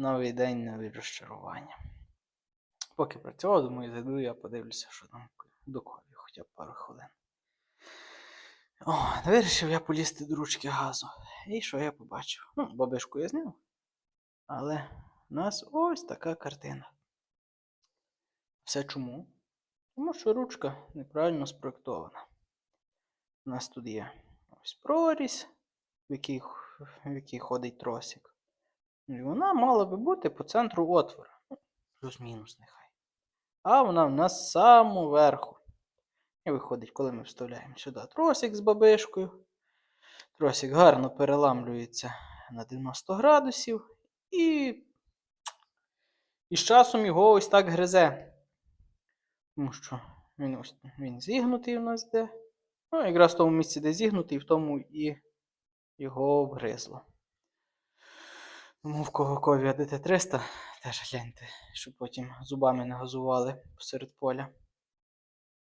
Новий день, нові розчарування. Поки працював, думаю, зайду, я подивлюся, що там до хоча б пару хвилин. О, вирішив я полізти до ручки газу. І що я побачив? Ну, бабишку я зняв. Але у нас ось така картина. Все чому? Тому що ручка неправильно спроєктована. У нас тут є ось прорізь, в який, х- в який ходить тросик. І вона мала би бути по центру отвора. Ну, Плюс-мінус нехай. А вона в нас з самого верху. І виходить, коли ми вставляємо сюди тросик з бабишкою. Тросик гарно переламлюється на 90 градусів. І, і з часом його ось так гризе. Тому що він, ось, він зігнутий у нас де. Ну, якраз в тому місці, де зігнутий, в тому і його обгризло. Тому в кого ковія ДТ-300, теж гляньте, щоб потім зубами не газували посеред поля.